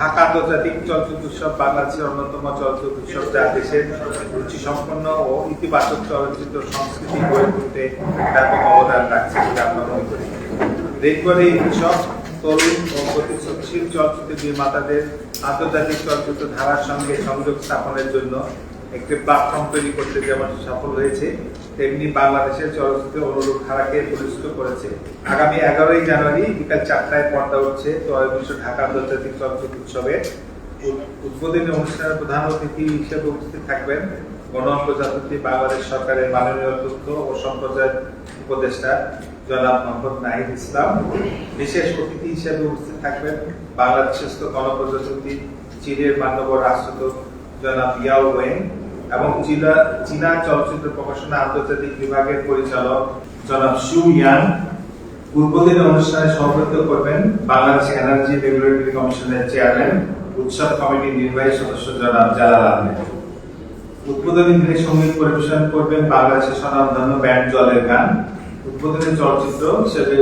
ঢাকা আন্তর্জাতিক চলচ্চিত্র উৎসব, বাংলাদেশের অন্যতম চলচ্চিত্র উৎসব যা দেশের রুচি সম্পন্ন ও ইতিবাচক চলচ্চিত্র সংস্কৃতি গড়ে তুলতে ব্যাপক অবদান রাখছে বলে আমরা মনে করি। রেনবোর এই উৎসব তরুণ ও প্রতিশ্রুতশীল চলচ্চিত্র নির্মাতাদের আন্তর্জাতিক চলচ্চিত্র ধারার সঙ্গে সংযোগ স্থাপনের জন্য একটি প্ল্যাটফর্ম তৈরি করতে যেমন সফল হয়েছে, তেমনি বাংলাদেশের চলচ্চিত্র অনুরূপ ধারাকে প্রতিষ্ঠিত করেছে। আগামী এগারোই জানুয়ারি বিকাল চারটায় পর্দা উঠছে ত্রয়োবিংশ ঢাকা আন্তর্জাতিক চলচ্চিত্র উৎসবে। উদ- উদ্বোধনী অনুষ্ঠানের প্রধান অতিথি হিসেবে উপস্থিত থাকবেন গণ প্রজাতন্ত্রী বাংলাদেশ সরকারের মাননীয় তথ্য ও সম্প্রচার উপদেষ্টা জনাব মোহাম্মদ নাহিদ ইসলাম। বিশেষ অতিথি হিসেবে উপস্থিত থাকবেন বাংলাদেশস্থ গণপ্রজাতন্ত্রী চীনের মান্যবর রাষ্ট্রদূত জনাব ইয়াও ওয়েন এবং চীনা চলচ্চিত্র প্রকাশনা আন্তর্জাতিক বিভাগের পরিচালক জনাব শু ইয়ান উদ্বোধনী অনুষ্ঠানে সভাপতিত্ব করবেন বাংলাদেশ এনার্জি রেগুলেটরি কমিশনের চেয়ারম্যান, উৎসব কমিটির নির্বাহী সদস্য জনাব জালাল আহমেদ। উদ্বোধনী দিনে সংগীত পরিবেশন করবেন বাংলাদেশের স্বনামধন্য ব্যান্ড জলের গান। উদ্বোধনী চলচ্চিত্র হিসেবে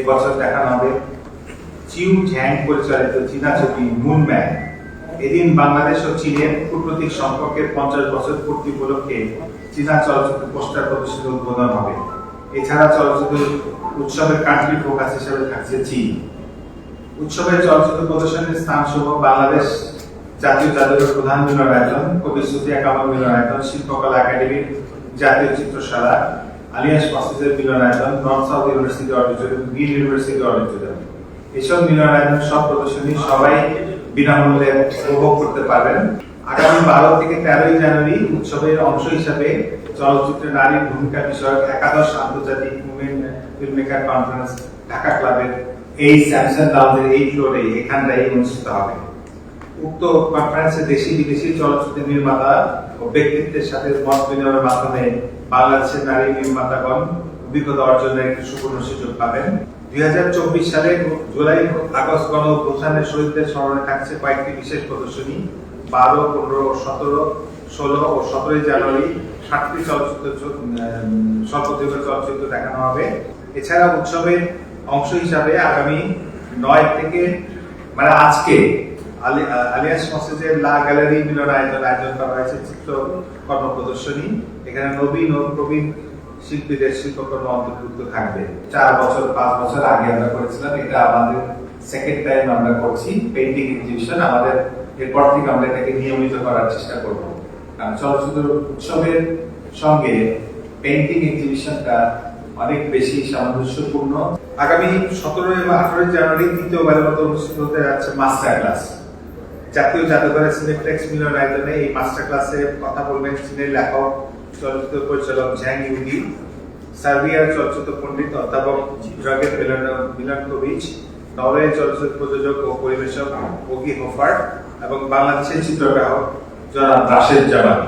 এবছর দেখানো হবে চিউ ঝ্যাং পরিচালিত চীনা ছবি মুন ম্যান। এদিন বাংলাদেশ ও চীনের কূটনৈতিক সম্পর্কের পঞ্চাশ বছর পূর্তি উপলক্ষে চীনা চলচ্চিত্র পোস্টার প্রদর্শনী উদ্বোধন হবে। এছাড়া চলচ্চিত্র উৎসবের কান্ট্রি ফোকাস হিসেবে থাকছে চীন। উৎসবের চলচ্চিত্র প্রদর্শনীর স্থান সহ বাংলাদেশ জাতীয় জাদুঘর প্রধান মিলনায়তন কবি সুফিয়া কামাল মিলনায়তন শিল্পকলা একাডেমির জাতীয় চিত্রশালা, আলিয়াস মসজিদের মিলনায়তন নর্থ সাউথ ইউনিভার্সিটি অডিটোরিয়াম গিল ইউনিভার্সিটি অডিটোরিয়াম। এসব মিলনায়তন সব প্রদর্শনী সবাই বিনামূল্যে উপভোগ করতে পারবেন। আগামী বারো থেকে তেরোই জানুয়ারি উৎসবের অংশ হিসাবে চলচ্চিত্রে নারীর ভূমিকা বিষয়ক একাদশ আন্তর্জাতিক women film maker conference Dhaka ক্লাবের এই স্যামসাং লাউঞ্জের এই ফ্লোরে এখানটাই অনুষ্ঠিত হবে। উক্ত কনফারেন্সে দেশি বিদেশি চলচ্চিত্র নির্মাতা ও ব্যক্তিত্বের সাথে মত বিনিময়ের মাধ্যমে বাংলাদেশের নারী নির্মাতাগণ অভিজ্ঞতা অর্জনের একটি সুবর্ণ সুযোগ পাবেন। দুই সালে জুলাই আগস্ট গণ অভ্যুত্থানের শহীদদের স্মরণে থাকছে কয়েকটি বিশেষ প্রদর্শনী, বারো, পনেরো ও সতেরো, ষোলো ও সতেরোই জানুয়ারি সাতটি চলচ্চিত্র স্বল্পদৈর্ঘ্য চলচ্চিত্র দেখানো হবে। এছাড়া উৎসবের অংশ হিসাবে আগামী নয় থেকে মানে আজকে আলিয়াস মসজিদের লা গ্যালারি মিলনায়তন আয়োজন করা হয়েছে চিত্রকর্ম প্রদর্শনী। এখানে নবীন ও প্রবীণ শিল্পীদের শিল্পকর্ম অন্তর্ভুক্ত থাকবে। চার বছর, পাঁচ বছর আগে আমরা করেছিলাম, এটা আমাদের সেকেন্ড টাইম আমরা করছি পেন্টিং এক্সিবিশন আমাদের এরপর থেকে আমরা এটাকে নিয়মিত করার চেষ্টা করব। কারণ চলচ্চিত্র উৎসবের সঙ্গে পেন্টিং এক্সিবিশনটা অনেক বেশি সামঞ্জস্যপূর্ণ। আগামী সতেরো এবং আঠারোই জানুয়ারি তৃতীয়বারের মতো অনুষ্ঠিত হতে যাচ্ছে মাস্টার ক্লাস জাতীয় জাদুঘরের সিনেপ্লেক্স মিলনায়তনে এই মাস্টার ক্লাসে কথা বলবেন চীনের লেখক চলচ্চিত্র পরিচালক ঝ্যাং ইউগি সার্বিয়ার চলচ্চিত্র পণ্ডিত অধ্যাপক জগের মিলানকোভিচ নরওয়ে চলচ্চিত্র প্রযোজক ও পরিবেশক ওগি হোফার এবং বাংলাদেশের চিত্রগ্রাহক জনাব রাশেদ জামান।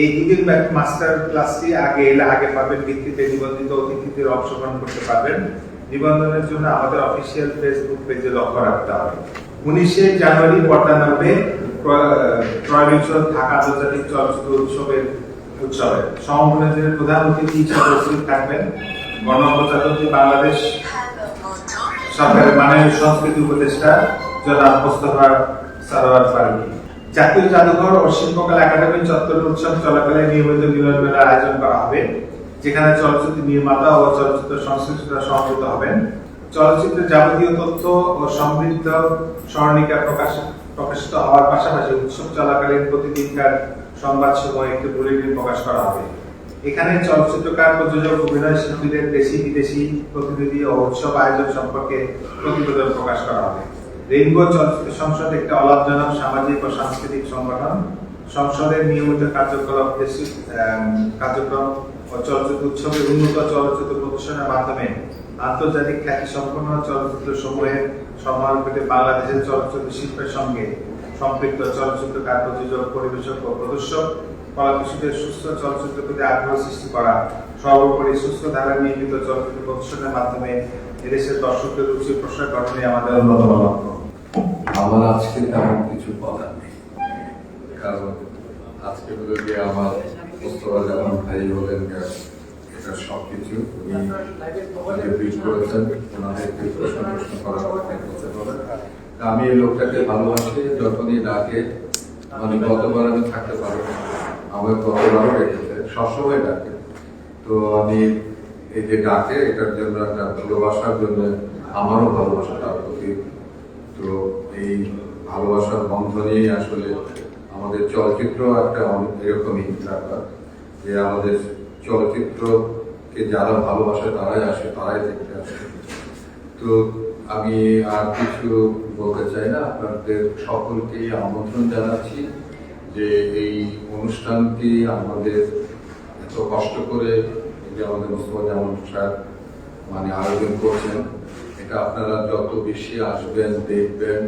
এই দুদিন মাস্টার ক্লাসটি আগে এলে আগে পাবেন, ভিত্তিতে নিবন্ধিত অতিথিদের অংশগ্রহণ করতে পারবেন। নিবন্ধনের জন্য আমাদের অফিসিয়াল ফেসবুক পেজে লক্ষ্য রাখতে হবে। উনিশে জানুয়ারি পর্দা ত্রয়োবিংশ ঢাকা আন্তর্জাতিক চলচ্চিত্র উৎসবের উৎসবে। সম্মেলনের প্রধান অতিথি হিসেবে উপস্থিত থাকবেন গণপ্রজাতন্ত্রী বাংলাদেশ সরকারের মাননীয় সংস্কৃতি উপদেষ্টা জনাব মোস্তফা সারোয়ার ফারুকি। জাতীয় জাদুঘর ও শিল্পকলা একাডেমি চত্বর উৎসব চলাকালে নিয়মিত মিলন মেলার আয়োজন করা হবে, যেখানে চলচ্চিত্র নির্মাতা ও চলচ্চিত্র সংশ্লিষ্টরা সমবেত হবেন। চলচ্চিত্রের যাবতীয় তথ্য ও সমৃদ্ধ স্মরণিকা প্রকাশ প্রকাশিত হওয়ার পাশাপাশি উৎসব চলাকালীন প্রতিদিনকার সংবাদ সময় একটি বুলেটিন প্রকাশ করা হবে। এখানে চলচ্চিত্রকার প্রযোজক অভিনয় শিল্পীদের দেশি বিদেশি প্রতিনিধি ও উৎসব আয়োজন সম্পর্কে প্রতিবেদন প্রকাশ করা হবে। রেইনবো চলচ্চিত্র সংসদ একটি অলাভজনক সামাজিক ও সাংস্কৃতিক সংগঠন। সংসদের নিয়মিত আম, কার্যক্রম ও চলচ্চিত্র উৎসবে উন্নত চলচ্চিত্র প্রদর্শনের মাধ্যমে আন্তর্জাতিক খ্যাতি সম্পন্ন চলচ্চিত্র সমূহের সম্মান পেতে বাংলাদেশের চলচ্চিত্র শিল্পের সঙ্গে। সম্পৃক্ত চলচ্চিত্রকার প্রযোজক, পরিবেশক ও প্রদর্শক। কলাকুশলীদের সুস্থ চলচ্চিত্র প্রতি আগ্রহ সৃষ্টি করা, সর্বোপরি সুস্থ ধারা নিয়মিত চলচ্চিত্র প্রদর্শনের মাধ্যমে এদেশের দর্শকদের রুচি প্রসার গঠনে আমাদের অন্যতম লক্ষ্য। আমার আজকে তেমন কিছু বলার নেই। কারণ আজকে বলে যে আমার মোস্তফা জামান ভাই বলেন যে এটা সব কিছু উনি করেছেন, ওনাদেরকে আমি এই লোকটাকে ভালোবাসি যখনই ডাকে মানে কতবার আমি থাকতে পারব না। আমাকে কতবারও রেখেছে, সবসময় ডাকে তো আমি এই যে ডাকে, এটার জন্য একটা ভালোবাসার জন্য আমারও ভালোবাসা তার প্রতি, তো এই ভালোবাসার বন্ধনেই আসলে আমাদের চলচ্চিত্র একটা এরকমই ব্যাপার, যে আমাদের চলচ্চিত্রকে যারা ভালোবাসে তারাই আসে, তারাই দেখতে আসে তো আমি আর কিছু বলতে চাই না, আপনাদের সকলকেই আমন্ত্রণ জানাচ্ছি যে এই অনুষ্ঠানটি আমাদের এত কষ্ট করে যে আমাদের মোস্তফা জামান স্যার মানে আয়োজন করছেন। এটা আপনারা যত বেশি আসবেন, দেখবেন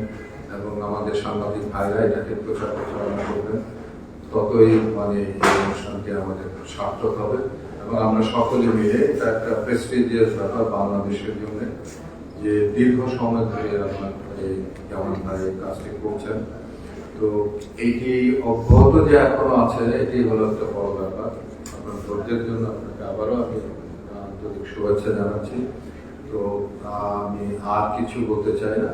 এবং আমাদের সাংবাদিক ভাইরা এটাকে প্রচার প্রচারণা করবেন, ততই মানে এই অনুষ্ঠানটি আমাদের সার্থক হবে এবং আমরা সকলে মিলে এটা একটা প্রেস্টিজিয়াস ব্যাপার বাংলাদেশের জন্য যে দীর্ঘ সময় ধরে আপনার যেমন ভাই কাজটি করছেন তো এইটি অব্যাহত যে এখনও আছে, এটি হলো একটা বড় ব্যাপার। আপনার ধৈর্যের জন্য আপনাকে আবারও আমি আন্তরিক শুভেচ্ছা জানাচ্ছি। তো, আমি আর কিছু বলতে চাই না।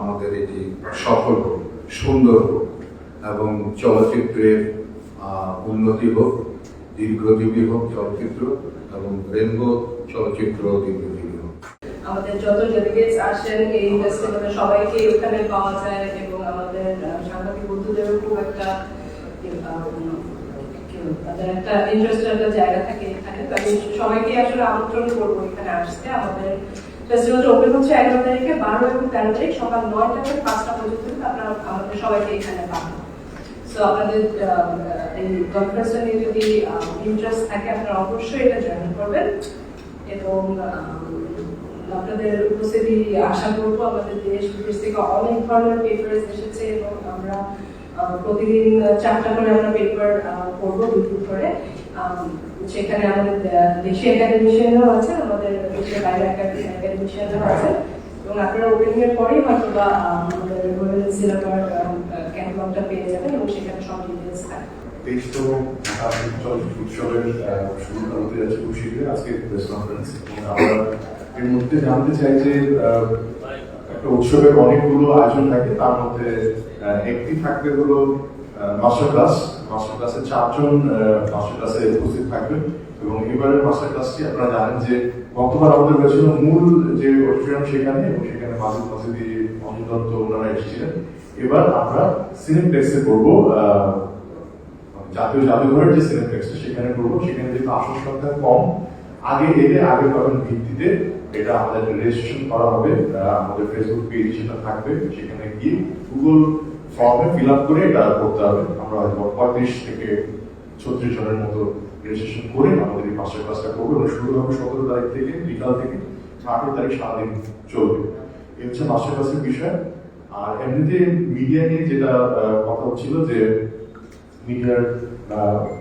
আমাদের এটি সফল হোক, সুন্দর হোক, এবং চলচ্চিত্রের উন্নতি হোক, দীর্ঘজীবী হোক চলচ্চিত্র, এবং রেনবো চলচ্চিত্র দীর্ঘজীবী। আমাদের যত ডেলিগেটস আসেন এই ফেস্টিভ্যালে সবাইকে ওখানে পাওয়া যায় এবং আমাদের সাংবাদিক বন্ধুদেরও খুব একটা বলব, তাদের একটা ইন্টারেস্ট একটা জায়গা থাকে এখানে। সবাইকে আসলে আমন্ত্রণ করব এখানে আসতে। আমাদের ওপেন হচ্ছে এগারো তারিখে বারো এবং তেরো তারিখ সকাল নয়টা থেকে পাঁচটা পর্যন্ত আপনারা আমাদের সবাইকে এখানে পাবেন। সো আপনাদের এই কনফারেন্সটা নিয়ে যদি ইন্টারেস্ট থাকে আপনারা অবশ্যই এটা জয়েন করবেন। এবং আপনাদের উপস্থিতি আশা করব আমাদের দেশ, বিদেশ থেকে অনেক ধরনের পেপার এসেছে এবং আমরা প্রতিদিন চারটা করে আমরা পেপার পড়ব দুপুর করে। সেখানে আমাদের দেশি একাডেমিশিয়ানরাও আছে, আমাদের দেশের বাইরে একাডেমিশিয়ানরাও আছে। এবং আপনারা ওপেনিং এর পরেই হয়তো বা আমাদের রয়্যাল সিলেবার ক্যাটালগটা পেয়ে যাবেন এবং সেখানে সব ডিটেলস থাকে উৎসবের শুরু হতে যাচ্ছে খুব শীঘ্রই। আজকে প্রেস কনফারেন্স আমরা এর মধ্যে জানতে চাই যে একটা উৎসবের অনেকগুলো আয়োজন থাকে, তার মধ্যে একটি থাকবে হলো মাস্টার ক্লাস মাস্টার ক্লাসে চারজন মাস্টার ক্লাসে উপস্থিত থাকবেন। এবং এবারের মাস্টার ক্লাসটি আপনারা জানেন যে, গতবার আমাদের হয়েছিল মূল যে অডিটোরিয়াম সেখানে, এবং সেখানে মাসুদ মাসুদি অনিল দত্ত ওনারা এসেছিলেন। এবার আমরা সিনেপ্লেক্সে করব জাতীয় জাদুঘরের যে সিনেপ্লেক্সটা সেখানে করব। সেখানে যেহেতু আসন সংখ্যা কম, আগে এলে আগে পাবেন ভিত্তিতে এটা আমাদের রেজিস্ট্রেশন করা হবে। আমাদের ফেসবুক পেজ সেটা থাকবে। সেখানে গিয়ে গুগল ফর্মে ফিল আপ করে এটা করতে হবে। আমরা হয়তো পঁয়ত্রিশ থেকে ছত্রিশ জনের মতো রেজিস্ট্রেশন করে আমাদের এই মাস্টার ক্লাসটা করব এবং শুরু হবে সতেরো তারিখ থেকে, বিকাল থেকে আঠেরো তারিখ সারাদিন চলবে। এই হচ্ছে মাস্টার ক্লাসের বিষয়। আর এমনিতে মিডিয়া নিয়ে যেটা কথা হচ্ছিল যে মিডিয়ার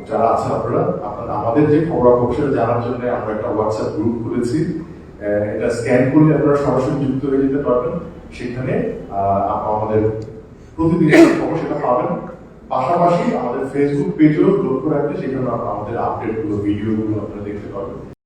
যারা আছে আপনারা আপনারা আমাদের যে খবরাখবর জানার জন্য আমরা একটা হোয়াটসঅ্যাপ গ্রুপ খুলেছি। এটা স্ক্যান করলে আপনারা সরাসরি যুক্ত হয়ে যেতে পারবেন। সেখানে আমাদের প্রতিদিনের খবর সেটা পাবেন। পাশাপাশি আমাদের ফেসবুক পেজেও লক্ষ্য রাখলে সেখানে আমাদের আপডেটগুলো ভিডিও গুলো আপনারা দেখতে পাবেন